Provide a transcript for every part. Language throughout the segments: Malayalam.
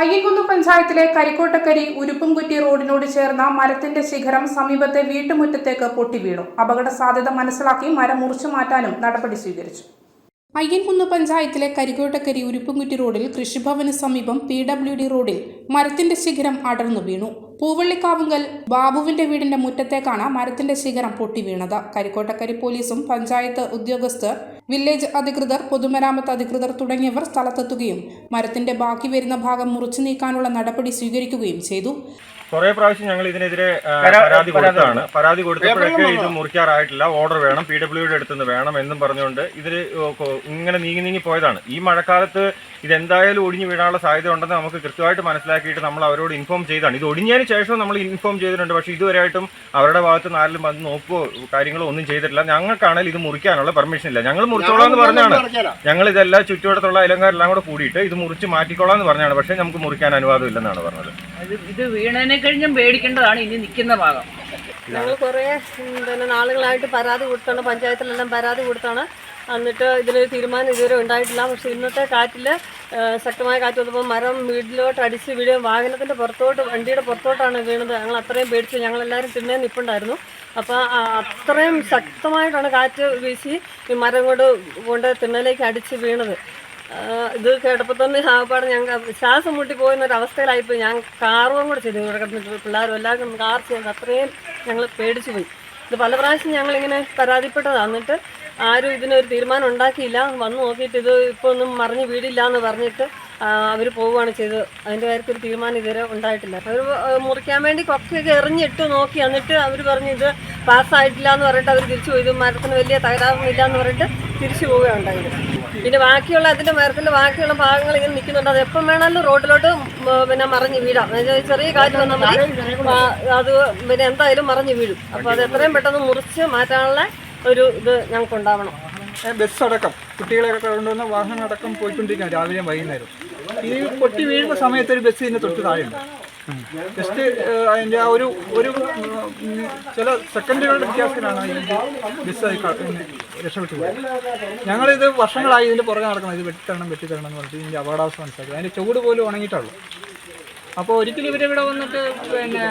അയ്യൻകുന്ന് പഞ്ചായത്തിലെ കരിക്കോട്ടക്കരി ഉരുപ്പുംകുറ്റി റോഡിനോട് ചേർന്ന മരത്തിന്റെ ശിഖരം സമീപത്തെ വീട്ടുമുറ്റത്തേക്ക് പൊട്ടിവീണു. അപകട സാധ്യത മനസ്സിലാക്കി മരം മുറിച്ചു മാറ്റാനും നടപടി സ്വീകരിച്ചു. അയ്യൻകുന്ന് പഞ്ചായത്തിലെ കരിക്കോട്ടക്കരി ഉരുപ്പുംകുറ്റി റോഡിൽ കൃഷിഭവന് സമീപം പി ഡബ്ല്യു ഡി റോഡിൽ മരത്തിന്റെ ശിഖരം അടർന്നു വീണു. പൂവള്ളിക്കാവുങ്കൽ ബാബുവിന്റെ വീടിന്റെ മുറ്റത്തേക്കാണ് മരത്തിന്റെ ശിഖരം പൊട്ടി വീണത് കരിക്കോട്ടക്കരി പോലീസും പഞ്ചായത്ത് ഉദ്യോഗസ്ഥർ വില്ലേജ് അധികൃതർ പൊതുമരാമത്ത് അധികൃതർ തുടങ്ങിയവർ സ്ഥലത്തെത്തുകയും മരത്തിന്റെ ബാക്കി വരുന്ന ഭാഗം മുറിച്ചു നീക്കാനുള്ള നടപടി സ്വീകരിക്കുകയും ചെയ്തു. കുറെ പ്രാവശ്യം ഞങ്ങൾ ഇതിനെതിരെ പരാതി കൊടുത്തതാണ് പരാതി കൊടുത്തപ്പോഴൊക്കെ ഇത് മുറിക്കാറായിട്ടില്ല. ഓർഡർ വേണം. പി ഡബ്ല്യുടെ അടുത്ത് അടുത്തുനിന്ന് വേണം എന്നും പറഞ്ഞുകൊണ്ട് ഇതിൽ ഇങ്ങനെ നീങ്ങി നീങ്ങി പോയതാണ്. ഈ മഴക്കാലത്ത് ഇതെന്തായാലും ഒടിഞ്ഞു വീഴാനുള്ള സാധ്യത ഉണ്ടെന്ന് നമുക്ക് കൃത്യമായിട്ട് മനസ്സിലാക്കിയിട്ട് നമ്മൾ അവരോട് ഇൻഫോം ചെയ്താണ്. ഇത് ഒടിഞ്ഞതിന് ശേഷം നമ്മൾ ഇൻഫോം ചെയ്തിട്ടുണ്ട്. പക്ഷേ ഇതുവരെയായിട്ടും അവരുടെ ഭാഗത്ത് നാലിലും വന്ന് നോക്കുകയോ കാര്യങ്ങളോ ഒന്നും ചെയ്തിട്ടില്ല. ഞങ്ങൾക്കാണെങ്കിൽ ഇത് മുറിക്കാനുള്ള പെർമിഷൻ ഇല്ല. ഞങ്ങൾ മുറിച്ചോളാം എന്ന് പറഞ്ഞാണ് ഞങ്ങൾ ഇതെല്ലാം ചുറ്റുവട്ടത്തുള്ള അയലങ്കാരെല്ലാം കൂടെ കൂടിയിട്ട് ഇത് മുറിച്ച് മാറ്റിക്കോളാം എന്ന് പറഞ്ഞാണ് പക്ഷേ നമുക്ക് മുറിക്കാൻ അനുവാദം ഇല്ലെന്നാണ് പറഞ്ഞത്. ഇത് വീണതിനെ കഴിഞ്ഞും പേടിക്കേണ്ടതാണ് ഇനി നിൽക്കുന്ന ഭാഗം. ഞങ്ങൾ കുറേ പിന്നെ നാളുകളായിട്ട് പരാതി കൊടുത്താണ്. പഞ്ചായത്തിലെല്ലാം പരാതി കൊടുത്താണ്. എന്നിട്ട് ഇതിലൊരു തീരുമാനം ഇതുവരെ ഉണ്ടായിട്ടില്ല. പക്ഷെ ഇന്നത്തെ കാറ്റിൽ ശക്തമായ കാറ്റ് വന്നപ്പോൾ മരം വീട്ടിലോട്ട് അടിച്ച് വീഴുകയും വാഹനത്തിന്റെ പുറത്തോട്ട് വണ്ടിയുടെ പുറത്തോട്ടാണ് വീണത്. ഞങ്ങൾ അത്രയും പേടിച്ച്. ഞങ്ങളെല്ലാവരും തിണ്ണേ നിൽപ്പുണ്ടായിരുന്നു അപ്പോൾ അത്രയും ശക്തമായിട്ടാണ് കാറ്റ് വീശി ഈ മരം കൊണ്ട് കൊണ്ട് തിന്നലേക്ക് അടിച്ച് വീണത്. ഇത് കേട്ടപ്പോൾ തന്നെ ആപ്പാട് ഞങ്ങൾ ശ്വാസം മുട്ടി പോകുന്ന ഒരു അവസ്ഥയിലായിപ്പോയി. ഞാൻ കാറും കൂടെ ചെയ്തു. ഇവിടെ കിടന്നിട്ട് പിള്ളേരും എല്ലാവർക്കും കാർ ചെയ്യുന്നത് അത്രയും ഞങ്ങൾ പേടിച്ചു പോയി. ഇത് പല പ്രാവശ്യം ഞങ്ങളിങ്ങനെ പരാതിപ്പെട്ടതാണ് എന്നിട്ട് ആരും ഇതിനൊരു തീരുമാനം ഉണ്ടാക്കിയില്ല. വന്ന് നോക്കിയിട്ട് ഇത് ഇപ്പോൾ ഒന്നും മറിഞ്ഞ് വീടില്ല എന്ന് പറഞ്ഞിട്ട് അവർ പോവുകയാണ് ചെയ്തത്. അതിന്റെ കാര്യത്തിൽ ഒരു തീരുമാനം ഇതുവരെ ഉണ്ടായിട്ടില്ല. അവർ മുറിക്കാൻ വേണ്ടി കൊക്കയൊക്കെ എറിഞ്ഞിട്ട് നോക്കി എന്നിട്ട് അവർ പറഞ്ഞു ഇത് പാസ്സായിട്ടില്ല എന്ന് പറഞ്ഞിട്ട് അവർ തിരിച്ചു പോയി. ഇത് മരത്തിന് വലിയ തകരാറൊന്നുമില്ല എന്ന് പറഞ്ഞിട്ട് തിരിച്ചു പോവുകയുണ്ടായത് പിന്നെ ബാക്കിയുള്ള അതിന്റെ മരത്തിന്റെ ബാക്കിയുള്ള ഭാഗങ്ങൾ ഇങ്ങനെ നിൽക്കുന്നുണ്ട്. അത് എപ്പം വേണമെങ്കിലും റോഡിലോട്ട് പിന്നെ മറിഞ്ഞ് വീഴാം. ചെറിയ കാറ്റ് വന്നാൽ അത് പിന്നെ എന്തായാലും മറിഞ്ഞ് വീഴും. അപ്പോൾ അത് എത്രയും പെട്ടെന്ന് മുറിച്ച് മാറ്റാനുള്ള ഒരു ഇത് ഞങ്ങൾക്ക് ഉണ്ടാവണം ബസ് അടക്കം. കുട്ടികളെയൊക്കെ കൊണ്ടുവന്ന വാഹനം അടക്കം പോയിക്കൊണ്ടിരിക്കുകയാണ് രാവിലെയും വൈകുന്നേരം ഈ പൊട്ടി വീഴുന്ന സമയത്ത് ഒരു ബസ് ഇതിന് തൊട്ട് താഴെയുണ്ട്. ജസ്റ്റ് അതിന്റെ ആ ഒരു ഒരു ചില സെക്കൻഡുകളുടെ വ്യത്യാസത്തിലാണ് ഈ ബസ് രക്ഷപ്പെട്ടു ഞങ്ങളിത് വർഷങ്ങളായി ഇതിന്റെ പുറകെ നടക്കണം ഇത് വെട്ടിത്തരണം വെട്ടിത്തരണം എന്ന് പറഞ്ഞിട്ട് ഇതിന്റെ അപകടാവസ്ഥ മനസ്സിലാക്കി. അതിന്റെ ചൂട് പോലും ഉണങ്ങിയിട്ടുള്ളൂ അപ്പോൾ ഒരിക്കലും ഇവരിവിടെ വന്നിട്ട് പിന്നെ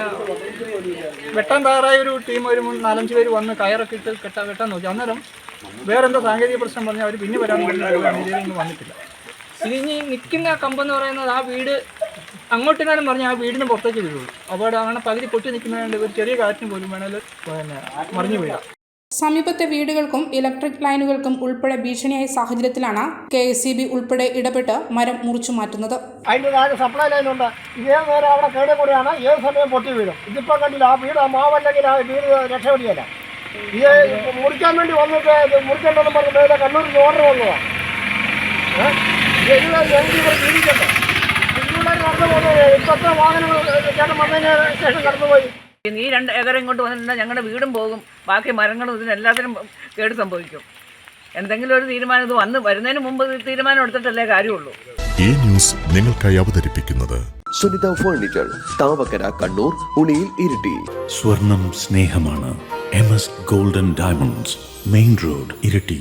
വെട്ടാൻ തയ്യാറായ ഒരു ടീം ഒരു മൂന്ന് നാലഞ്ച് പേര് വന്ന് കയറൊക്കെ ഇട്ട് കെട്ടാൻ വെട്ടാൻ നോക്കി. അന്നേരം വേറെന്തോ സാങ്കേതിക പ്രശ്നം പറഞ്ഞാൽ അവർ പിന്നെ വരാൻ വേണ്ടി വന്നിട്ടില്ല. ഇനി നിൽക്കുന്ന കമ്പെന്ന് പറയുന്നത് ആ വീട് അങ്ങോട്ടെങ്ങാനും പറഞ്ഞാൽ ആ വീടിന് പുറത്തേക്ക് വീഴുള്ളൂ. അപ്പോൾ അങ്ങനെ പകുതി പൊട്ടി നിൽക്കുന്നതുകൊണ്ട് ഒരു ചെറിയ കാറ്റിന് പോലും വേണമെങ്കിൽ പിന്നെ മറിഞ്ഞു വീഴാം. സമീപത്തെ വീടുകൾക്കും ഇലക്ട്രിക് ലൈനുകൾക്കും ഉൾപ്പെടെ ഭീഷണിയായ സാഹചര്യത്തിലാണ് കെ എസ് സി ബി ഉൾപ്പെടെ ഇടപെട്ട് മരം മുറിച്ചു മാറ്റുന്നത്. അതിന്റെ താഴെ സപ്ലൈ ലൈനുണ്ട് ഇതേ നേരം അവിടെ കേടെ കൂടെയാണ് ഏത് സമയം പൊട്ടി വീഴും. ഇതിപ്പോൾ കണ്ടില്ല ആ വീട് ആ മാവല്ലെങ്കിൽ ആ വീട് രക്ഷപ്പെടിയല്ല ഇത് മുറിക്കാൻ വേണ്ടി വന്നിട്ട് മുറിക്കണ്ടെന്ന് പറഞ്ഞ മേലെ കണ്ണൂരിൽ ഓർഡർ വന്നതാണ് ജീവിക്കട്ടെ വാഹനങ്ങൾ ചേട്ടൻ വന്നതിന് ശേഷം കടന്നുപോയി ഈ രണ്ട് ഏക്കർ ഇങ്ങോട്ട് വന്നിട്ടുണ്ടെങ്കിൽ ഞങ്ങളുടെ വീടും പോകും. ബാക്കി മരങ്ങളും ഇതിനെല്ലാത്തിനും കേട് സംഭവിക്കും. എന്തെങ്കിലും ഒരു തീരുമാനം ഇത് വന്ന് വരുന്നതിന് മുമ്പ് തീരുമാനം എടുത്തിട്ടല്ലേ കാര്യമുള്ളൂ. ഈ ന്യൂസ് നിങ്ങൾക്കായി അവതരിപ്പിക്കുന്നത് സുനിത ഫർണിച്ചർ താവക്കര കണ്ണൂർ ഉണിയിൽ ഇരിട്ടി. സ്വർണം സ്നേഹമാണ് M S golden diamonds main road Iritty.